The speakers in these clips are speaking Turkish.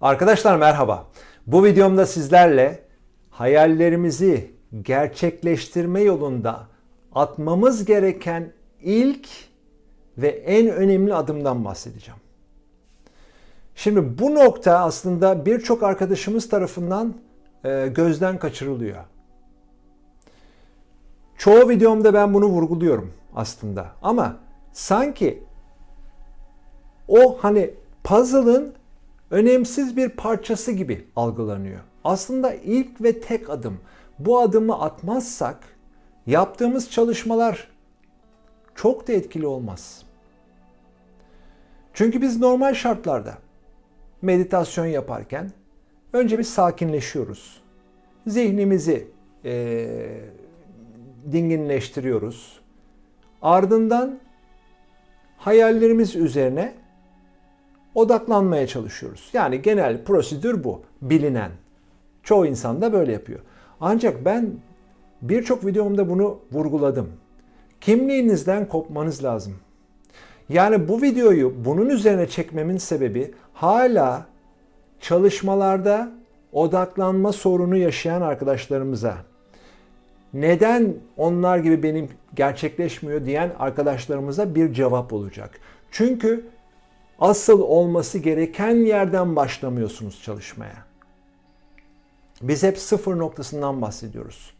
Arkadaşlar merhaba. Bu videomda sizlerle hayallerimizi gerçekleştirme yolunda atmamız gereken ilk ve en önemli adımdan bahsedeceğim. Şimdi bu nokta aslında birçok arkadaşımız tarafından e, gözden kaçırılıyor. Çoğu videomda ben bunu vurguluyorum aslında. Ama sanki o hani puzzle'ın önemsiz bir parçası gibi algılanıyor. Aslında ilk ve tek adım. Bu adımı atmazsak yaptığımız çalışmalar çok da etkili olmaz. Çünkü biz normal şartlarda meditasyon yaparken önce bir sakinleşiyoruz. Zihnimizi eee, dinginleştiriyoruz. Ardından hayallerimiz üzerine odaklanmaya çalışıyoruz. Yani genel prosedür bu, bilinen. Çoğu insan da böyle yapıyor. Ancak ben birçok videomda bunu vurguladım. Kimliğinizden kopmanız lazım. Yani bu videoyu bunun üzerine çekmemin sebebi hala çalışmalarda odaklanma sorunu yaşayan arkadaşlarımıza neden onlar gibi benim gerçekleşmiyor diyen arkadaşlarımıza bir cevap olacak. Çünkü asıl olması gereken yerden başlamıyorsunuz çalışmaya. Biz hep sıfır noktasından bahsediyoruz.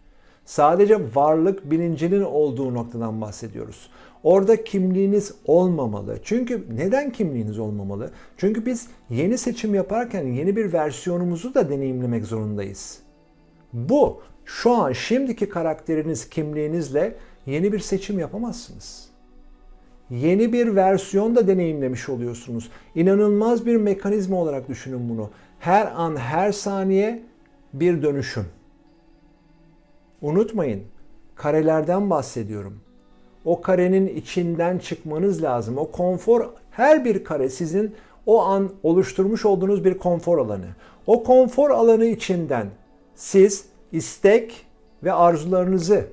Sadece varlık bilincinin olduğu noktadan bahsediyoruz. Orada kimliğiniz olmamalı. Çünkü neden kimliğiniz olmamalı? Çünkü biz yeni seçim yaparken yeni bir versiyonumuzu da deneyimlemek zorundayız. Bu şu an şimdiki karakteriniz, kimliğinizle yeni bir seçim yapamazsınız. Yeni bir versiyon da deneyimlemiş oluyorsunuz. İnanılmaz bir mekanizma olarak düşünün bunu. Her an, her saniye bir dönüşüm. Unutmayın, karelerden bahsediyorum. O karenin içinden çıkmanız lazım. O konfor, her bir kare sizin o an oluşturmuş olduğunuz bir konfor alanı. O konfor alanı içinden siz istek ve arzularınızı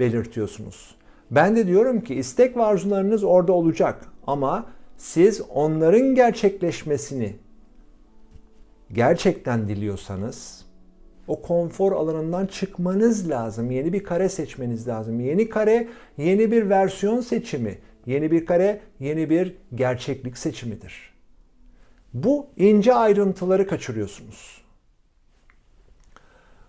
belirtiyorsunuz. Ben de diyorum ki istek ve arzularınız orada olacak ama siz onların gerçekleşmesini gerçekten diliyorsanız o konfor alanından çıkmanız lazım. Yeni bir kare seçmeniz lazım. Yeni kare yeni bir versiyon seçimi. Yeni bir kare yeni bir gerçeklik seçimidir. Bu ince ayrıntıları kaçırıyorsunuz.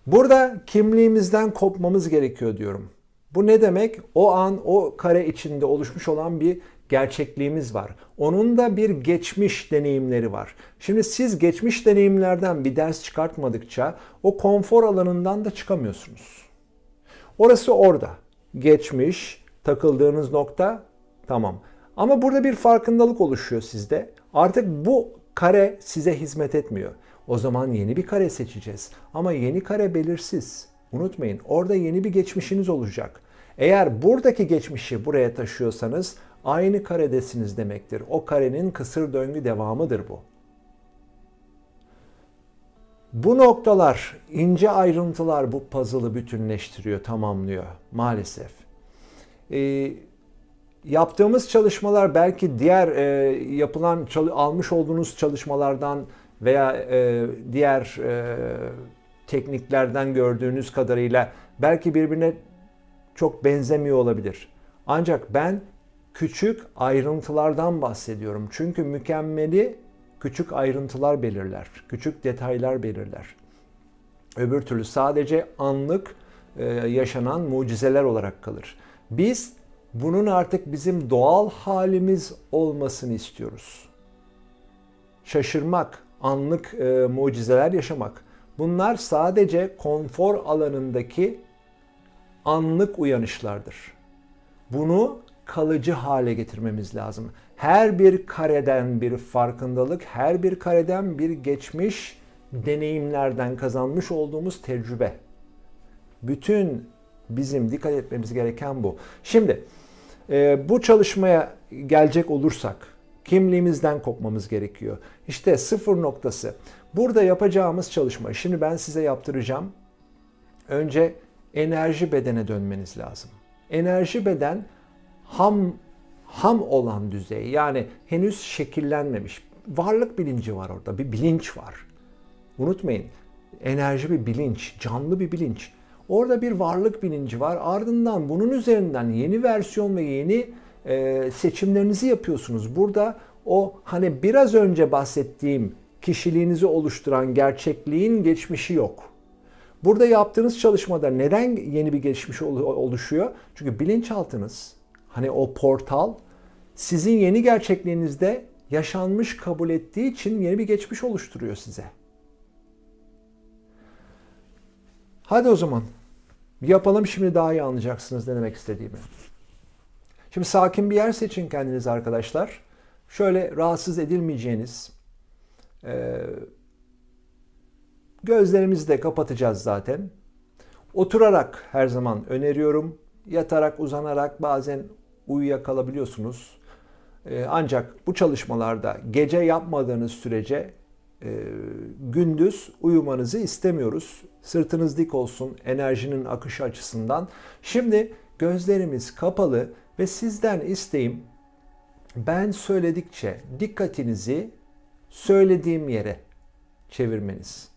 Burada kimliğimizden kopmamız gerekiyor diyorum. Bu ne demek? O an o kare içinde oluşmuş olan bir gerçekliğimiz var. Onun da bir geçmiş deneyimleri var. Şimdi siz geçmiş deneyimlerden bir ders çıkartmadıkça o konfor alanından da çıkamıyorsunuz. Orası orada. Geçmiş, takıldığınız nokta tamam. Ama burada bir farkındalık oluşuyor sizde. Artık bu kare size hizmet etmiyor. O zaman yeni bir kare seçeceğiz. Ama yeni kare belirsiz. Unutmayın orada yeni bir geçmişiniz olacak. Eğer buradaki geçmişi buraya taşıyorsanız aynı karedesiniz demektir. O karenin kısır döngü devamıdır bu. Bu noktalar, ince ayrıntılar bu puzzle'ı bütünleştiriyor, tamamlıyor maalesef. Ee, yaptığımız çalışmalar belki diğer e, yapılan, almış olduğunuz çalışmalardan veya e, diğer e, tekniklerden gördüğünüz kadarıyla belki birbirine çok benzemiyor olabilir. Ancak ben küçük ayrıntılardan bahsediyorum. Çünkü mükemmeli küçük ayrıntılar belirler, küçük detaylar belirler. Öbür türlü sadece anlık e, yaşanan mucizeler olarak kalır. Biz bunun artık bizim doğal halimiz olmasını istiyoruz. Şaşırmak, anlık e, mucizeler yaşamak. Bunlar sadece konfor alanındaki anlık uyanışlardır. Bunu kalıcı hale getirmemiz lazım. Her bir kareden bir farkındalık, her bir kareden bir geçmiş deneyimlerden kazanmış olduğumuz tecrübe. Bütün bizim dikkat etmemiz gereken bu. Şimdi e, bu çalışmaya gelecek olursak kimliğimizden kopmamız gerekiyor. İşte sıfır noktası. Burada yapacağımız çalışma, şimdi ben size yaptıracağım. Önce enerji bedene dönmeniz lazım. Enerji beden ham ham olan düzey yani henüz şekillenmemiş. Varlık bilinci var orada, bir bilinç var. Unutmayın enerji bir bilinç, canlı bir bilinç. Orada bir varlık bilinci var. Ardından bunun üzerinden yeni versiyon ve yeni e, seçimlerinizi yapıyorsunuz. Burada o hani biraz önce bahsettiğim kişiliğinizi oluşturan gerçekliğin geçmişi yok. Burada yaptığınız çalışmada neden yeni bir geçmiş oluşuyor? Çünkü bilinçaltınız, hani o portal sizin yeni gerçekliğinizde yaşanmış kabul ettiği için yeni bir geçmiş oluşturuyor size. Hadi o zaman yapalım şimdi daha iyi anlayacaksınız ne demek istediğimi. Şimdi sakin bir yer seçin kendiniz arkadaşlar. Şöyle rahatsız edilmeyeceğiniz, e, gözlerimizi de kapatacağız zaten. Oturarak her zaman öneriyorum. Yatarak, uzanarak bazen uyuyakalabiliyorsunuz. E, ancak bu çalışmalarda gece yapmadığınız sürece e, gündüz uyumanızı istemiyoruz. Sırtınız dik olsun enerjinin akışı açısından. Şimdi gözlerimiz kapalı ve sizden isteğim ben söyledikçe dikkatinizi söylediğim yere çevirmeniz.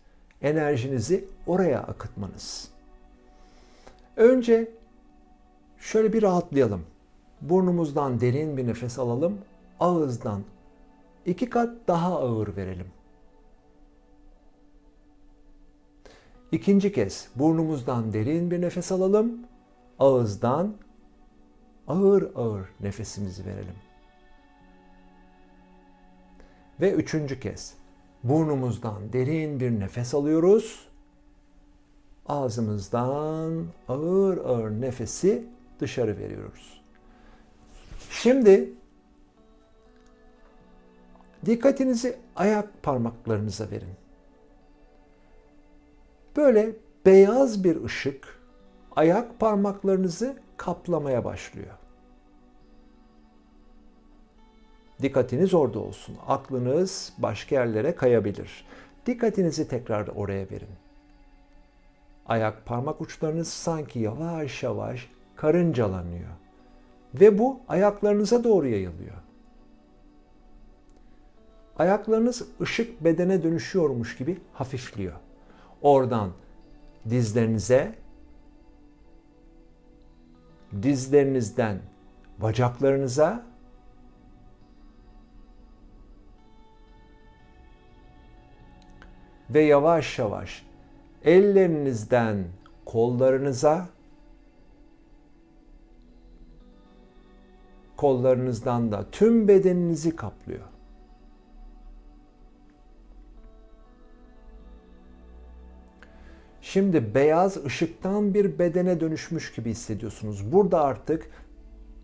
Enerjinizi oraya akıtmanız. Önce şöyle bir rahatlayalım. Burnumuzdan derin bir nefes alalım. Ağızdan iki kat daha ağır verelim. İkinci kez burnumuzdan derin bir nefes alalım. Ağızdan ağır ağır nefesimizi verelim. Ve üçüncü kez burnumuzdan derin bir nefes alıyoruz. Ağzımızdan ağır ağır nefesi dışarı veriyoruz. Şimdi dikkatinizi ayak parmaklarınıza verin. Böyle beyaz bir ışık ayak parmaklarınızı kaplamaya başlıyor. Dikkatiniz orada olsun. Aklınız başka yerlere kayabilir. Dikkatinizi tekrar oraya verin. Ayak parmak uçlarınız sanki yavaş yavaş karıncalanıyor. Ve bu ayaklarınıza doğru yayılıyor. Ayaklarınız ışık bedene dönüşüyormuş gibi hafifliyor. Oradan dizlerinize, dizlerinizden bacaklarınıza, ve yavaş yavaş ellerinizden kollarınıza, kollarınızdan da tüm bedeninizi kaplıyor. Şimdi beyaz ışıktan bir bedene dönüşmüş gibi hissediyorsunuz. Burada artık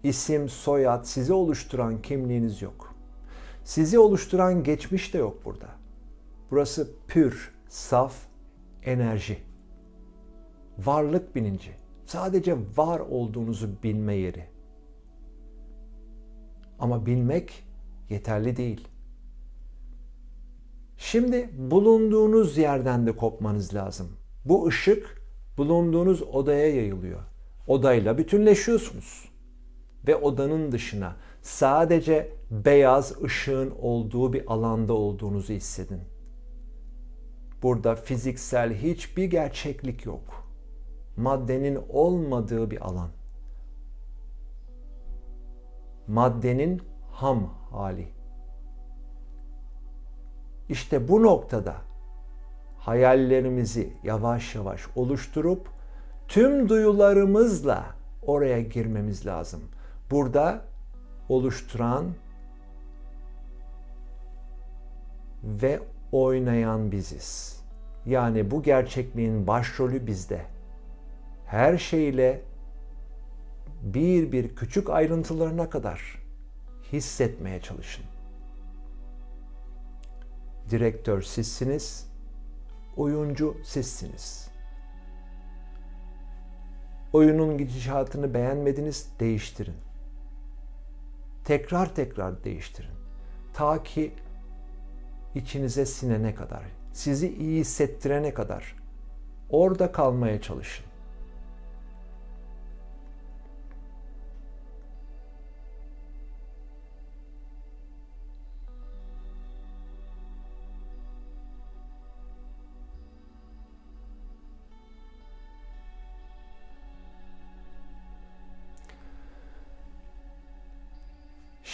isim, soyad, sizi oluşturan kimliğiniz yok. Sizi oluşturan geçmiş de yok burada. Burası pür, saf enerji. Varlık bilinci. Sadece var olduğunuzu bilme yeri. Ama bilmek yeterli değil. Şimdi bulunduğunuz yerden de kopmanız lazım. Bu ışık bulunduğunuz odaya yayılıyor. Odayla bütünleşiyorsunuz. Ve odanın dışına sadece beyaz ışığın olduğu bir alanda olduğunuzu hissedin. Burada fiziksel hiçbir gerçeklik yok. Maddenin olmadığı bir alan. Maddenin ham hali. İşte bu noktada hayallerimizi yavaş yavaş oluşturup tüm duyularımızla oraya girmemiz lazım. Burada oluşturan ve oynayan biziz. Yani bu gerçekliğin başrolü bizde. Her şeyle bir bir küçük ayrıntılarına kadar hissetmeye çalışın. Direktör sizsiniz, oyuncu sizsiniz. Oyunun gidişatını beğenmediniz, değiştirin. Tekrar tekrar değiştirin. Ta ki içinize sinene kadar, sizi iyi hissettirene kadar orada kalmaya çalışın.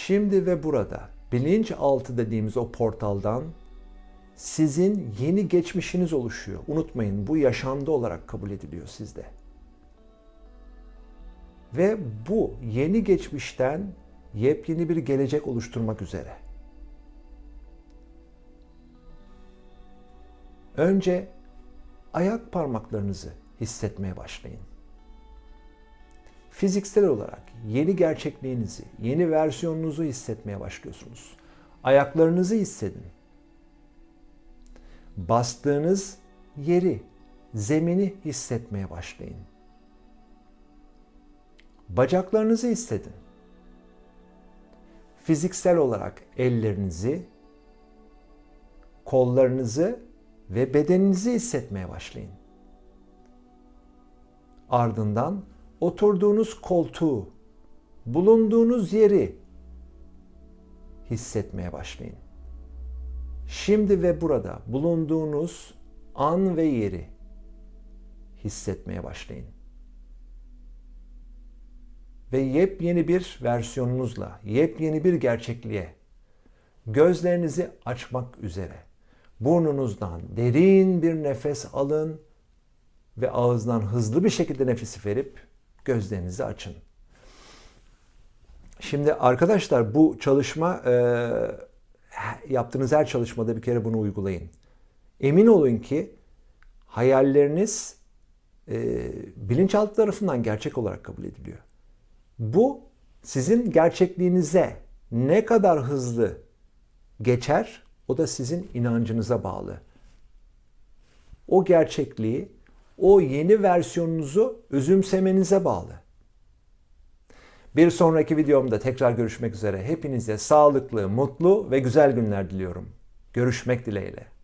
Şimdi ve burada bilinçaltı dediğimiz o portaldan sizin yeni geçmişiniz oluşuyor. Unutmayın bu yaşamda olarak kabul ediliyor sizde. Ve bu yeni geçmişten yepyeni bir gelecek oluşturmak üzere. Önce ayak parmaklarınızı hissetmeye başlayın. Fiziksel olarak yeni gerçekliğinizi, yeni versiyonunuzu hissetmeye başlıyorsunuz. Ayaklarınızı hissedin. Bastığınız yeri, zemini hissetmeye başlayın. Bacaklarınızı hissedin. Fiziksel olarak ellerinizi, kollarınızı ve bedeninizi hissetmeye başlayın. Ardından oturduğunuz koltuğu, bulunduğunuz yeri hissetmeye başlayın. Şimdi ve burada bulunduğunuz an ve yeri hissetmeye başlayın. Ve yepyeni bir versiyonunuzla, yepyeni bir gerçekliğe gözlerinizi açmak üzere burnunuzdan derin bir nefes alın ve ağızdan hızlı bir şekilde nefesi verip gözlerinizi açın. Şimdi arkadaşlar bu çalışma e, yaptığınız her çalışmada bir kere bunu uygulayın. Emin olun ki hayalleriniz e, bilinçaltı tarafından gerçek olarak kabul ediliyor. Bu sizin gerçekliğinize ne kadar hızlı geçer o da sizin inancınıza bağlı. O gerçekliği, o yeni versiyonunuzu özümsemenize bağlı. Bir sonraki videomda tekrar görüşmek üzere. Hepinize sağlıklı, mutlu ve güzel günler diliyorum. Görüşmek dileğiyle.